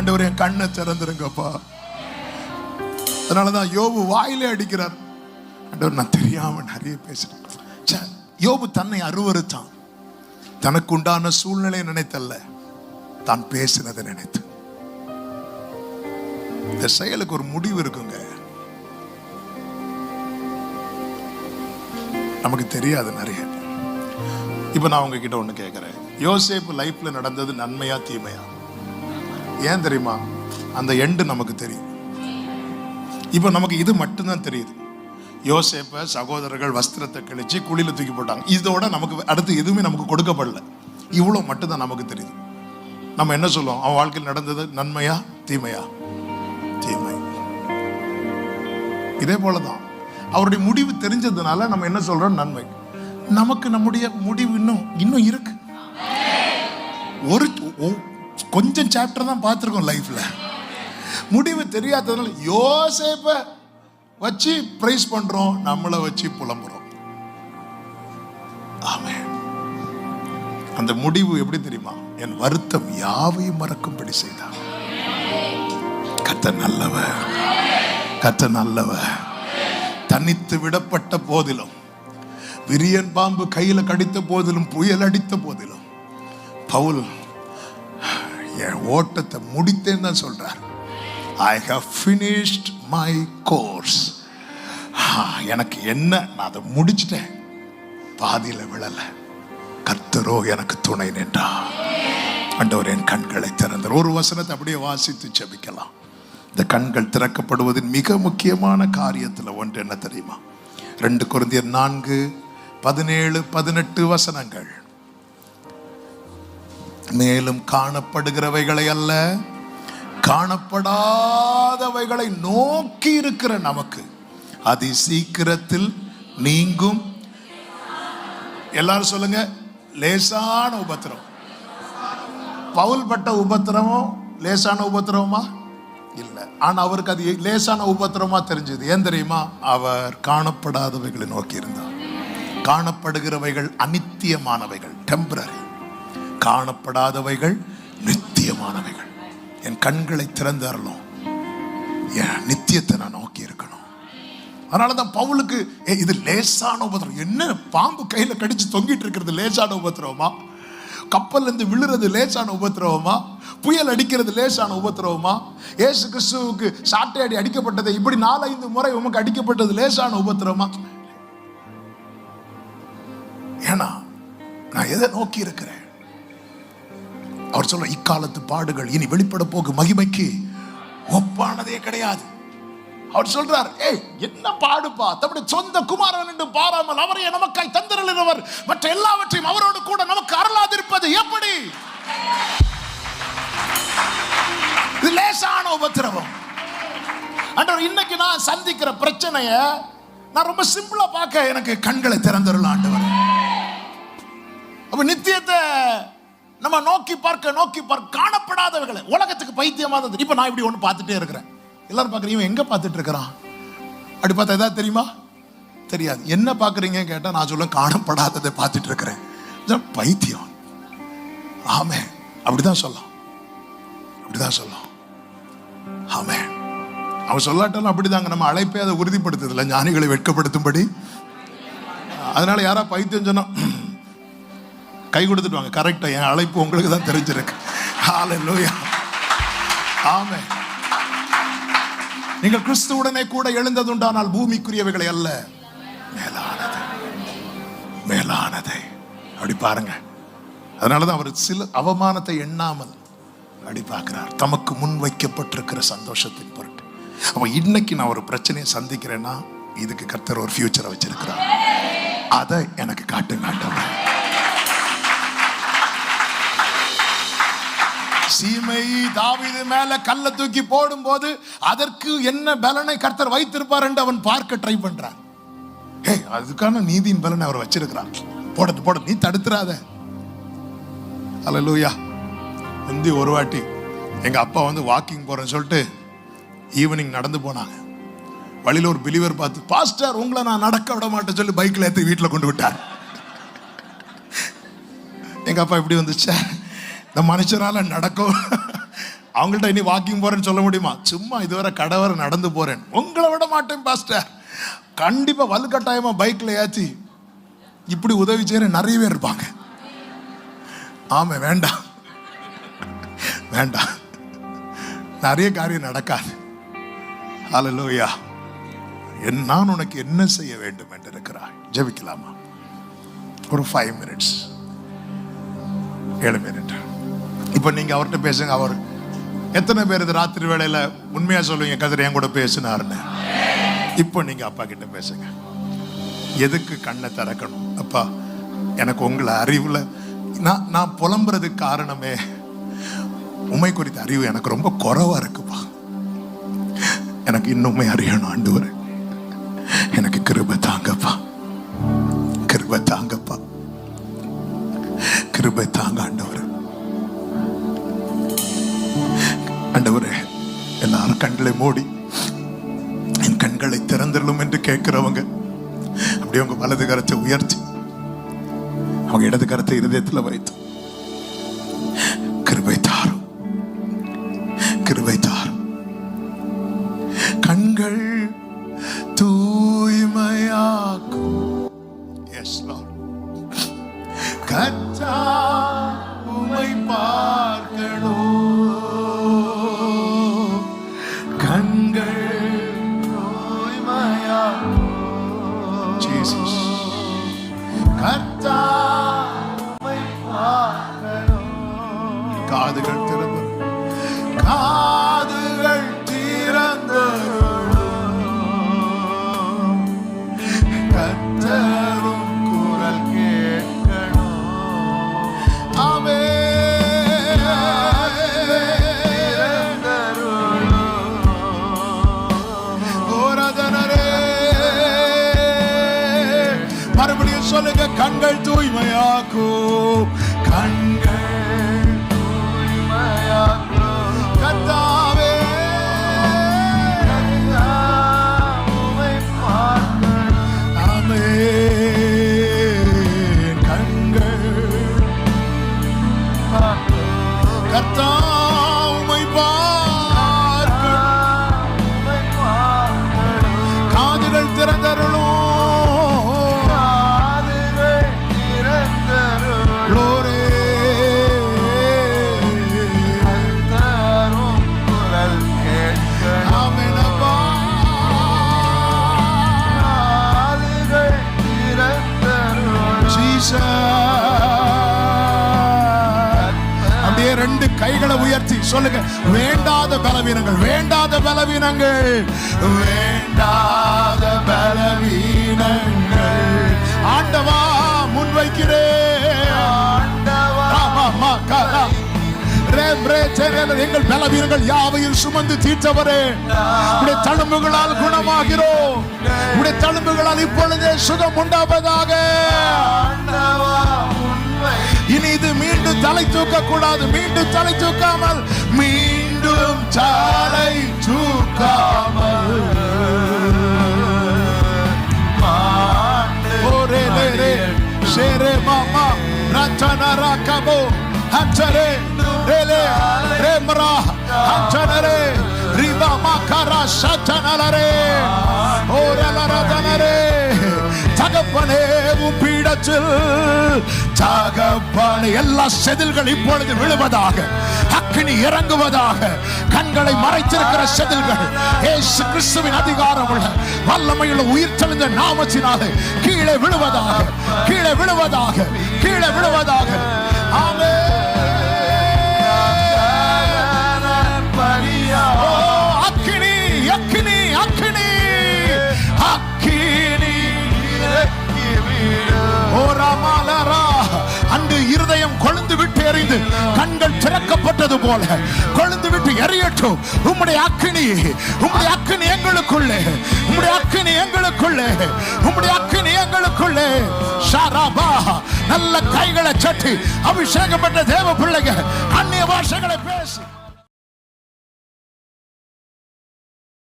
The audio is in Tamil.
ஆண்டவர் என் கண்ணை திறந்துருங்கப்பா. அதனாலதான் யோபு வாயிலே அடிக்கிறார். ஆண்டவர் நான் தெரியாம நிறைய பேசுறேன் ச்சே, யோபு தன்னை அருவருத்தான் தனக்கு உண்டான சூழ்நிலையை நினைத்தல்ல. தான் பேசினதை நினைத்து இந்த செயலுக்கு ஒரு முடிவு இருக்குங்க. நமக்கு தெரியாது நிறைய. இப்ப நான் உங்ககிட்ட ஒண்ணு கேட்கிறேன் யோசேப்பு லைஃப்ல நடந்தது நன்மையா தீமையா? ஏன் தெரியுமா? அந்த எண்டு நமக்கு தெரியும். இப்போ நமக்கு இது மட்டும்தான் தெரியுது. யோசேப்ப சகோதரர்கள் வஸ்திரத்தை கழிச்சு குழியில தூக்கி போட்டாங்க. இதோட நமக்கு அடுத்து எதுவுமே நமக்கு கொடுக்கப்படல. இவ்வளவு மட்டும்தான் நமக்கு தெரியுது. நம்ம என்ன சொல்லுவோம்? அவன் வாழ்க்கையில் நடந்தது நன்மையா தீமையா? தீமை. இதே போலதான். அவருடைய முடிவு தெரிஞ்சதுனால நம்ம என்ன சொல்றோம்? நன்மை. நமக்கு நம்முடைய முடிவு இன்னும் இன்னும் இருக்கு. ஒரு கொஞ்சம் சாப்டர் தான் பார்த்துருக்கோம் லைஃப்பில் முடிவு தெரியாததுனால யோசேப்பை வச்சு ப்ரைஸ் பண்ணுறோம் நம்மளை வச்சு புலம்புறோம். ஆமே அந்த முடிவு எப்படி தெரியுமா? என் வருத்தம் யாவையும் மறக்கும்படி செய்தார் கத்த நல்லவ கத்த நல்லவ தனித்து விடப்பட்ட போதிலும் விரியன் பாம்பு கையில் கடித்த போதிலும் புயல் அடித்த போதிலும் பவுல் என் ஓட்டத்தை முடித்தேன்னு தான் சொல்கிறார் I have finished my course எனக்கு என்ன? நான் அதை முடிச்சிட்டேன். பாதியில் விழலை. கர்த்தரோ எனக்கு துணை நின்றா அண்டவர் என் கண்களை திறந்தார். ஒரு வசனத்தை அப்படியே வாசித்து செபிக்கலாம் இந்த கண்கள் திறக்கப்படுவதின் மிக முக்கியமான காரியத்தில் ஒன்று என்ன தெரியுமா? ரெண்டு குருந்தியர் நான்கு பதினேழு பதினெட்டு வசனங்கள். மேலும் காணப்படுகிறவைகளை அல்ல காணப்படாதவைகளை நோக்கி இருக்கிற நமக்கு. அதி சீக்கிரத்தில் நீங்கும். எல்லாரும் சொல்லுங்க லேசான உபத்திரம். பவுல் பட்ட உபத்திரமும் லேசான உபத்திரவமா இல்லை. ஆனால் அவருக்கு அது லேசான உபத்திரமா தெரிஞ்சது. ஏன் தெரியுமா? அவர் காணப்படாதவைகளை நோக்கி இருந்தார். காணப்படுகிறவைகள் அனித்தியமானவைகள் டெம்பரரி காணப்படாதவைகள் நித்தியமானவைகள். என் கண்களை திறந்தாரலும் என் நித்தியத்தை நான் நோக்கி இருக்கணும். அதனால தான் பவுலுக்கு இது லேசான உபத்திரம். என்ன? பாம்பு கையில் கடிச்சு தொங்கிட்டு இருக்கிறது லேசான உபத்திரவமா? கப்பல்ல இருந்து விழுறது லேசான உபத்திரவமா? புயல் அடிக்கிறது லேசான உபத்திரவமா? ஏசு கிறிஸ்துவுக்கு சாட்டை அடி அடிக்கப்பட்டது இப்படி நாலஞ்சு முறை உமக்கு அடிக்கப்பட்டது லேசான உபத்திரவமா? ஏன்னா நான் எதை நோக்கி இருக்கிறேன்? அவர் சொல்ற இக்காலத்து பாடுகள் இனி வெளிப்பட போகு மகிமைக்கு ஒப்பானதே கிடையாது. அவர் சொல்றார் ஏய் என்ன பாடுப்பா? தம்முடைய சொந்த குமாரன் என்று பாராமல் அவரையே நமக்காய் தந்திரலினவர் மற்ற எல்லாவற்றையும் அவரோடு கூட நமக்கு அருளாதிருப்பது எப்படி? லேசான உபத்திரவம். அன்றவர் இன்னைக்கு நான் சந்திக்கிற பிரச்சனைய நான் ரொம்ப சிம்பிளா பார்க்க எனக்கு கண்களை திறந்துடலாம் ஆண்டவர். அப்ப நித்தியத்தை நம்ம நோக்கி பார்க்க நோக்கி பார்க்க காணப்படாதவர்களை. உலகத்துக்கு பைத்தியமானது. இப்போ நான் இப்படி ஒன்று பார்த்துட்டே இருக்கிறேன். எல்லாரும் பார்க்குறீங்க எங்கே பார்த்துட்டு இருக்கிறான்? அப்படி பார்த்தா எதாவது தெரியுமா? தெரியாது. என்ன பார்க்குறீங்க கேட்டால் நான் சொல்ல காணப்படாததை பார்த்துட்டு இருக்கிறேன். பைத்தியம். ஆமே அப்படிதான் சொல்லலாம். அப்படிதான் சொல்லலாம். ஆமே அவன் சொல்லாட்டாலும் அப்படிதாங்க. நம்ம அழைப்பே அதை உறுதிப்படுத்துதில்ல ஞானிகளை வெட்கப்படுத்தும்படி. அதனால யாரா பைத்தியம் சொன்னா கை கொடுத்துட்டு வாங்க. கரெக்டாக என் அழைப்பு உங்களுக்கு தான் தெரிஞ்சிருக்கு. ஹால லோயா ஆமே நீங்கள் கிறிஸ்துவுடனே கூட எழுந்ததுண்டானால் பூமிக்குரியவைகளை அல்ல மேலானது. மேலானதை. அப்படி பாருங்க. அதனால தான் அவர் சில அவமானத்தை எண்ணாமல் அப்படி பார்க்கிறார். தமக்கு முன் வைக்கப்பட்டிருக்கிற சந்தோஷத்தின் பொருட்டு. அப்ப இன்னைக்கு நான் ஒரு பிரச்சனையை சந்திக்கிறேன்னா இதுக்கு கர்த்தர் ஒரு ஃபியூச்சரை வச்சிருக்கிறார். அதை எனக்கு காட்டு ஆண்டவரே. சீமை தாவிது மேல கல்ல தூக்கி போடும்போது அதற்கு என்ன பலனை கர்த்தர் வைத்திருப்பார் என்று அவன் பார்க்க ட்ரை பண்றான். ஹே அதுக்கான நீதியின் பலனை அவர் வச்சிருக்கிறான் போடட்டு போட நீ தடுத்துறாத. அலலூயா வந்து ஒரு வாட்டி எங்க அப்பா வந்து வாக்கிங் போறேன்னு சொல்லிட்டு ஈவினிங் நடந்து போனாங்க. வழியில ஒரு பிலிவர் பார்த்து பாஸ்டர் உங்களை நான் நடக்க விட மாட்டேன் சொல்லி பைக்ல ஏற்றி வீட்டில் கொண்டு விட்டார். எங்க அப்பா இப்படி வந்துச்சே இந்த மனுஷனால நடக்கும் அவங்கள்ட்ட இனி வாக்கிங் போறேன்னு சொல்ல முடியுமா? சும்மா இதுவரை கடவரை நடந்து போறேன். உங்களை விட மாட்டேன் பாஸ்டர் கண்டிப்பாக வலுக்கட்டாயமா பைக்கில் ஏற்றி இப்படி உதவி செய்கிற நிறைய பேர் இருப்பாங்க. ஆமாம் வேண்டாம். வேண்டாம். நிறைய காரியம் நடக்காது. ஹலலோயா என் நான் உனக்கு என்ன செய்ய வேண்டும் என்று இருக்கிறாய்? ஜெபிக்கலாமா? ஒரு ஃபைவ் மினிட்ஸ் ஏழு மினிட் இப்போ நீங்கள் அவர்கிட்ட பேசுங்க அவர் எத்தனை பேர் இது ராத்திரி வேளையில் உண்மையாக சொல்லுவீங்க? கதிரை என் கூட பேசினாருன்னு. இப்போ நீங்கள் அப்பா கிட்ட பேசுங்க. எதுக்கு கண்ணை திறக்கணும்? அப்பா எனக்கு உங்களை அறிவில் நான் நான் புலம்புறதுக்கு காரணமே உண்மை குறித்த அறிவு எனக்கு ரொம்ப குறவாக இருக்குப்பா. எனக்கு இன்னுமே அறியணும் ஆண்டு வரேன் கண்களை மூடி என் கண்களை திறந்துடலும் என்று கேட்கிறவங்க அப்படியே உங்க வலது கரத்தை உயர்த்தி அவங்க இடது கரத்தை இருதயத்தில் வைத்து கிருபை தாரும் கிருபை தாரும். கண்கள் தூய்மையாக்கும். எஸ் கத்தா காதுகள் திறந்து கத்தரும் குரல் கேட்கணும். ஆமே மறுபடியும் சொல்லுங்க கண்கள் தூய்மையாக்கும். கண்கள் ரெண்டு கைகளை உயர்த்தி சொல்லுங்க. வேண்டாத பலவீனங்கள் வேண்டாத பலவீனங்கள் வேண்டாத பலவீனங்கள். ஆண்டவா முன்வைக்கிறேன் எங்கள் பலவீனங்கள் யாவையும் சுமந்து தீர்த்தவரே. உடைய தழும்புகளால் குணமாகிறோம். உடைய தழும்புகளால் இப்பொழுதே சுகம் உண்டாவதாக. இனி மீண்டும் தலை தூக்க கூடாது மீண்டும் தலை தூக்காமல் மீண்டும் தலை தூக்காமல். மாமா. ரச்சனரா கபோ ஹச்சரே ரேலே ரேமரா ஹச்சனரே ரிபா மாகரா ஷச்சனலரே பீடத்தில் தகப்பனே எல்லா செதில்கள் இப்பொழுது விழுவதாக அக்கினி இறங்குவதாக கண்களை மறைத்திருக்கிற செதில்கள் ஏசு கிறிஸ்துவின் அதிகாரம் உள்ள வல்லமையுள்ள உயிர் தெளிந்த நாமத்தினாலே கீழே விழுவதாக கீழே விழுவதாக கீழே விழுவதாக. எறிந்து கண்கள் திறக்கப்பட்டது போல கொழுந்து விட்டு எறியட்டும். உம்முடைய அக்கினி உம்முடைய அக்கினி எங்களுக்குள்ளே உம்முடைய அக்கினி எங்களுக்குள்ளே உம்முடைய அக்கினி எங்களுக்குள்ளே. ஷாராபா நல்ல கைகளை சட்டி அபிஷேகப்பட்ட தேவ பிள்ளைங்க அந்நிய பாஷைகளை பேசி.